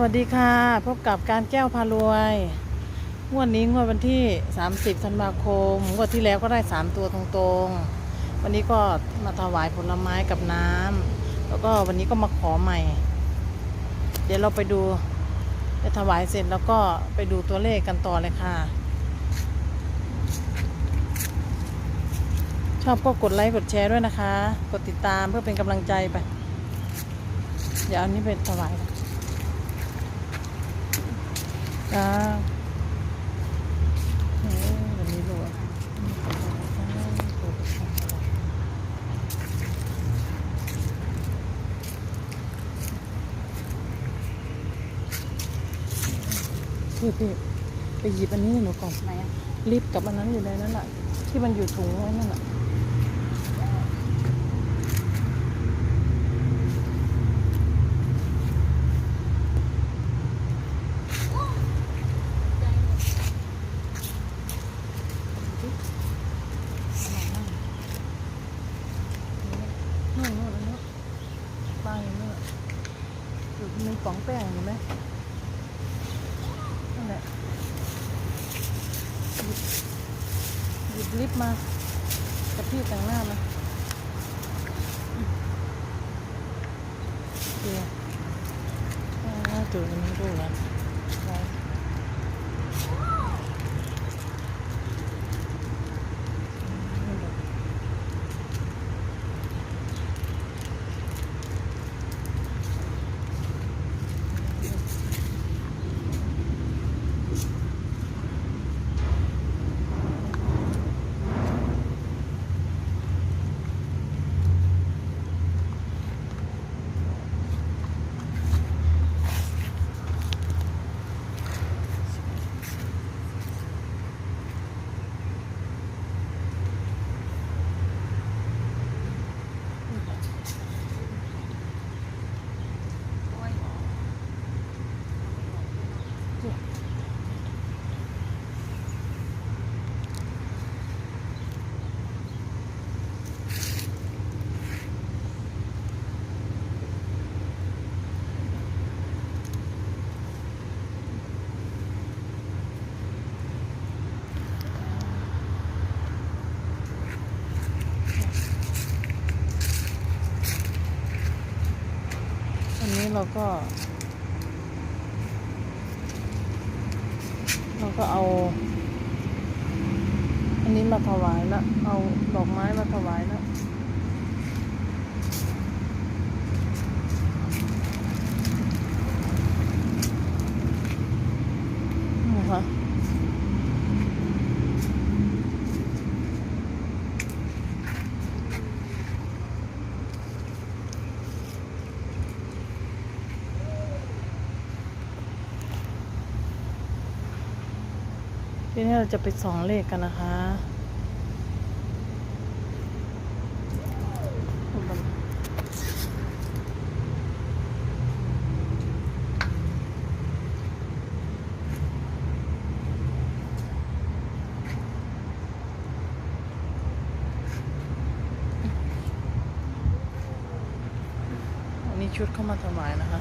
วัสดีค่ะ พบกับการแก้วพารวยงวดนี้งวดวันที่ 30ธันวาคมงวดที่แล้วก็ได้ 3 ตัวตรงๆ วันนี้ก็มาถวายผลไม้กับน้ำแล้วก็วันนี้ก็มาขอใหม่ เดี๋ยวเราไปดูไปถวายเสร็จแล้วก็ไปดูตัวเลขกันต่อเลยค่ะ ชอบก็กดไลค์กดแชร์ด้วยนะคะ กดติดตามเพื่อเป็นกำลังใจไป เดี๋ยวอานี้ไปถวาย กันจ้าเฮ้ยวันนี้รัวพี่พี่ไปหยิบอันนี้ให้หนูก่อนไหนอะลิปกับอันนั้นอยู่ในนั้นแหละที่มันอยู่ถุงไว้นั่นแหละ นู่นนู่นอันนู้นป้ายนู่นอยู่มี กล่องแป้ไหมนั่นแหละหยิบลิฟต์มากับพี่แต่งหน้ามาโอเคอ่าจุดนี้ดูแล้วไว้อืม อันนี้เรา ก็ เราก็เอา อันนี้มาถวายละ เอาดอกไม้มาถวายละนี่ค่ะที นี้เราจะไปสองเลขกันนะคะนี่ชุดเข้ามาถวายนะคะ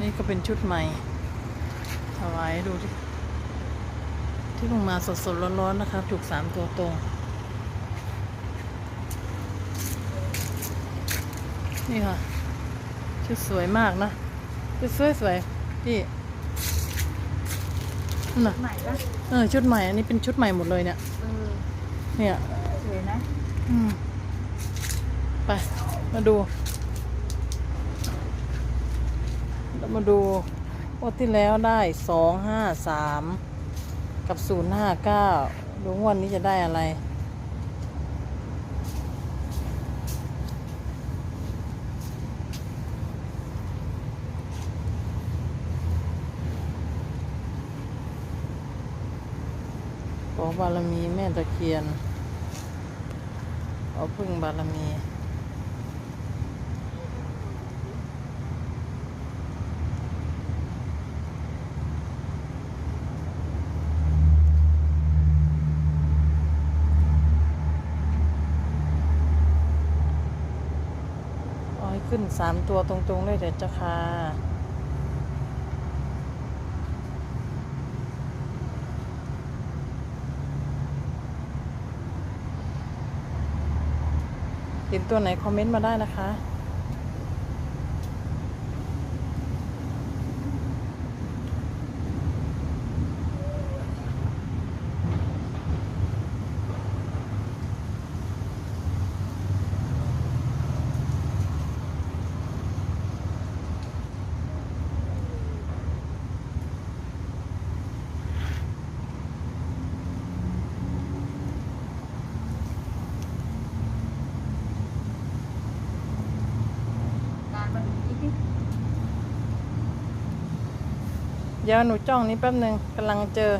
นี่ก็เป็นชุดใหม่ถวายดูที่ ที่ลงมาสดๆร้อนๆนะคะถูกสามตัวตรงนี่ค่ะชุดสวยมากนะชุดสวยสวยๆพี่นั่นน่ะไหนล่ะเออชุดใหม่อันนี้เป็นชุดใหม่หมดเลยเนี่ยเออเนี่ยสวยนะอืมไปมาดูเรามาดูงว่าที่แล้วได้สองห้าสาม กับศูนย์ห้าเก้าดูงวันนี้จะได้อะไรขอบารมีแม่ตะเคียนขอพึ่งบารมี สามตัวตรงๆเลยเถิดเจ้าค่ะเห็นตัวไหนคอมเมนต์มาได้นะคะ ดี๋ยวหนูจ้องนี้แป๊บหนึ่งกำลังเจอ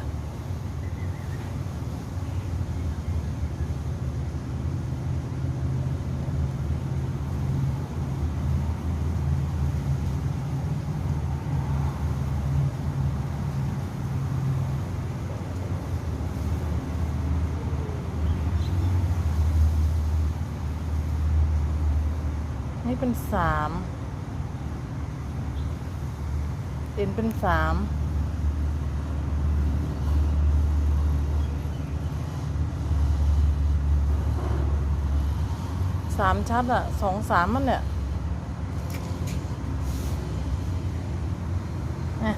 นี่เป็นสาม เด่นเป็นสาม สามชัดอะสองสามมันเนี่ยอะ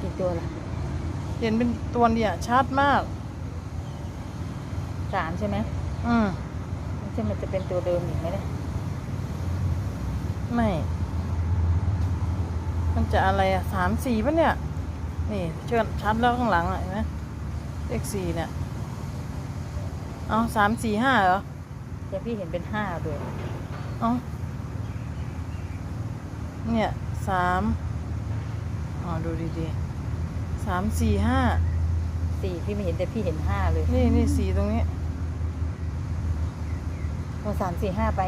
กี่ตัวล่ะ เห็นเป็นตัวเนี่ยชัดมากสามใช่ไหมอืมไม่ใช่มันจะเป็นตัวเดิมอีกไหมเนี่ยไม่ มันจะอะไรอะสามสี่ปะเนี่ย นี่เชิญชัดแล้วข้างหลังอะเห็นไหมเลขสี่เนี่ย เอาสามสี่ห้าเหรอแต่พี่เห็นเป็นห้าด้วยเอาเนี่ยสามอ๋อดูดีๆสามสี่ห้าสี่พี่ไม่เห็นแต่พี่เห็นห้าเลยนี่นี่สีตรงนี้เอาสามสี่ห้าไป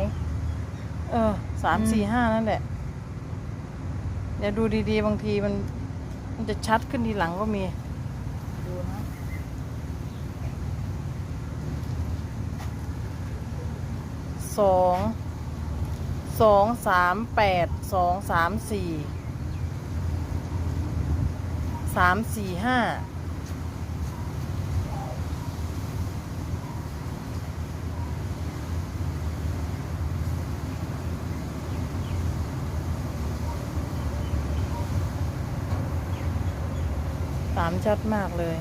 เออสามอืมสี่ห้านั่นแหละเดี๋ยวดูดีๆ บางทีมัน มันจะชัดขึ้นทีหลังก็มี ดูนะ สองสองสามแปดสองสามสี่สามสี่ห้าสามชัดมากเลย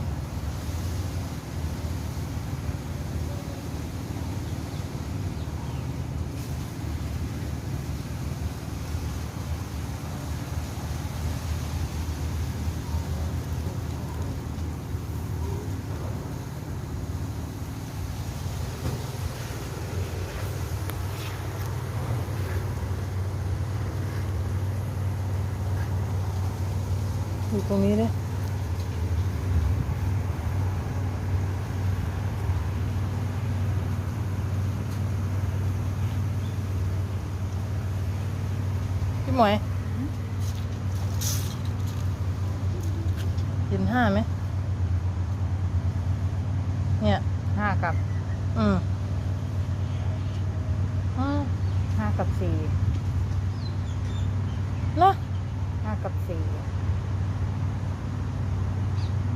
ตรงนี้เลยพี่หมวยเห็นห้าไหมเนี่ยห้ากับ อืมอืม ห้ากับสี่ เนาะ ห้ากับสี่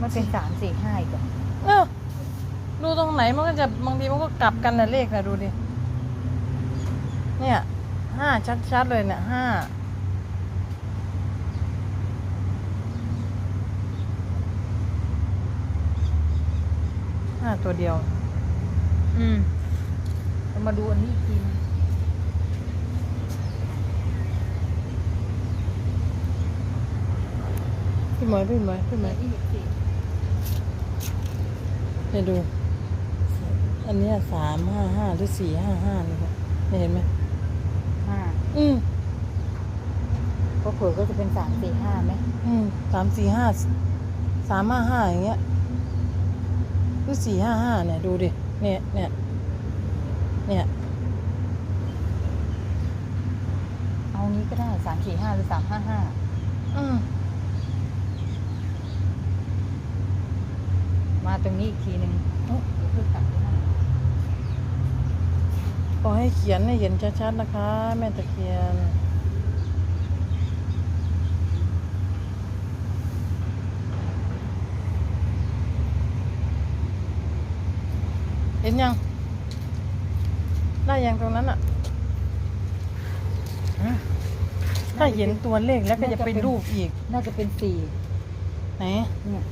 มันเป็นสามสี่ห้าอีกเหรอเออดูตรงไหนมันก็จะบางทีมันก็กลับกันนะเลขนะดูดิ เนี่ยห้าชัดๆเลยเนี่ยห้าห้าตัวเดียว อืมเรามาดูอันนี้อีกทีนึงพี่หมวยพี่หมวยพี่หมวยอีกสี่ เนี่ยดู อันเนี้ยสามห้าห้าหรือสี่ห้าห้านี่ครับเนี่ยเห็นไหมห้าอืมก็เผื่อก็จะเป็นสามสี่ห้าไหมอืมสามสี่ห้าสามห้าห้าอย่างเงี้ยหรือสี่ห้าห้าเนี่ยดูดิเนี่ยเนี่ยเนี่ยเอางี้ก็ได้สามสี่ห้าหรือสามห้าห้าอืม มาตรงนี้อีกทีหนึ่งโอ้เดี๋ยวเพิ่งกลับไปนะขอให้เขียนให้เห็นชัดๆนะคะ แม่ตะเคียนเห็นยังเได้ยังตรงนั้นอะฮะถ้าเห็นตัวเลขแล้วก็จะเป็นรูปอีก น่าจะเป็นสี่ไหนเนี่ย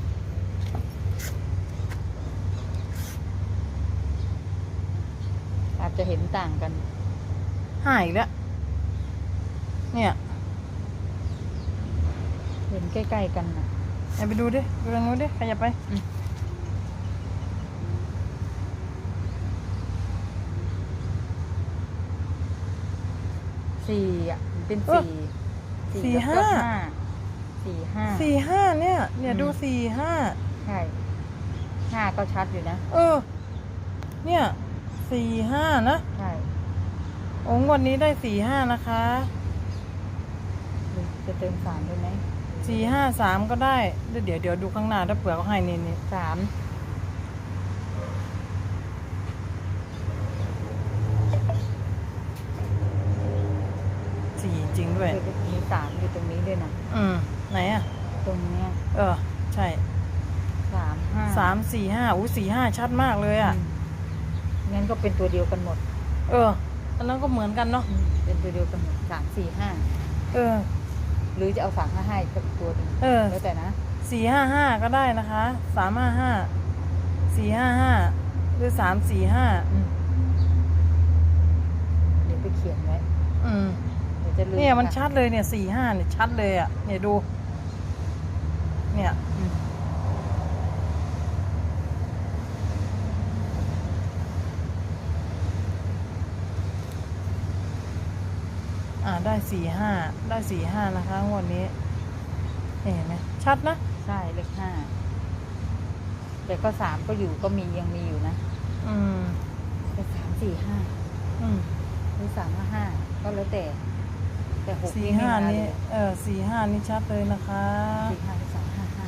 อา จจะเห็นต่างกัน หายแล้ว เนี่ย เห็นใกล้ๆกันนะไหนไปดูดิ ดูทางนู้นดิ ขยับไป สี่อะมันเป็นเออสี่สี่แล้วก็ห้าสี่ห้าสี่ห้าเนี่ย เนี่ยอืมดูสี่ห้า ใช่ห้าก็ชัดอยู่นะ เออ เนี่ย สี่ห้านะใช่โอ้งวดนี้ได้สี่ห้านะคะหรือจะเติมสามได้ไหมสี่ห้าสามก็ได้ เดี๋ยวเดี๋ยวเดี๋ยวดูข้างหน้าถ้าเปลือกเขาให้นี่นี่สามสี่จริงด้วยมีสามอยู่ตรงนี้ด้วยนะอืมไหนอะตรงเนี้ยเออ ใช่สามห้าสามสี่ห้าอู้สี่ห้าชัดมากเลยอะอืม งั้นก็เป็นตัวเดียวกันหมด เออ อันนั้นก็เหมือนกันเนาะอืมเป็นตัวเดียวกันหมดสามสี่ห้า เออ หรือจะเอาสามห้าให้สักตัวหนึงเออ แล้วแต่นะสี่ห้าห้าก็ได้นะคะ สามห้าห้า สี่ห้าห้า หรือสามสี่ห้า อืมเดี๋ยวไปเขียนไว้อืม เดี๋ยวจะลืมเนี่ยมันค่ะชัดเลยเนี่ยสี่ห้าเนี่ยชัดเลยอะ เนี่ยดู เนี่ย อืม ได้สี่ห้าได้สี่ห้านะคะงวดนี้เห็นไหมชัดนะใช่เลขห้าแต่ก็สามก็อยู่ก็มียังมีอยู่นะ อืมแต่สามสี่ห้าอืมหรือสามห้าห้าก็แล้วแต่ แต่หกสี่นี่ไม่ห้ามานี้เลยเออสี่ห้านี่ชัดเลยนะคะสี่ห้าหรือสามห้าห้า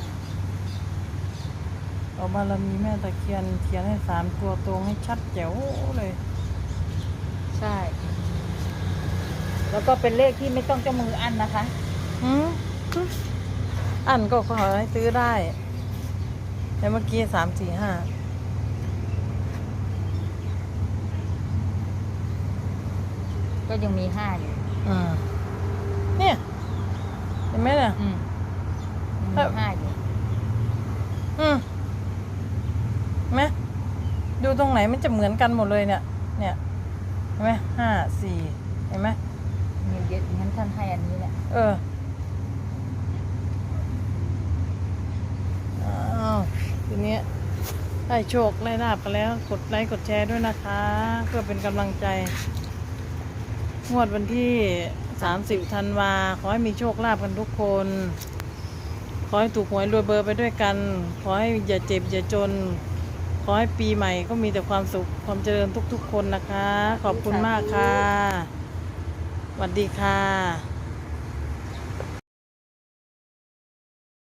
เอาบารมีแม่ตะเคียนเขียนให้สามตัวตรงให้ชัดแจ๋วเลย ใช่ แล้วก็เป็นเลขที่ไม่ต้องเจ้ามืออันนะคะหืมอันก็ขอให้ซื้อได้แต่เมื่อกี้สามสี่ห้าก็ยังมีห้าอยู่อืมเนี่ย เห็นไหมเนี่ยอืมยังเอ้ามีห้าอยู่อืมเห็นไหมดูตรงไหนมันจะเหมือนกันหมดเลยเนี่ย เนี่ย เห็นไหมห้าสี่เห็นไหม มีเยอะงั้นท่านให้อันนี้แหละเอออ้าวทีนี้ได้โชคได้ลาบกันแล้ว กดไลค์กดแชร์ด้วยนะคะ เพื่อเป็นกำลังใจ งวดวันที่ 30ธันวา ขอให้มีโชคลาภกันทุกคน ขอให้ถูกหวยรวยเบอร์ไปด้วยกัน ขอให้อย่าเจ็บอย่าจน ขอให้ปีใหม่ก็มีแต่ความสุขความเจริญทุกๆคนนะคะ ขอบคุณมากค่ะ วัสดีค่ะ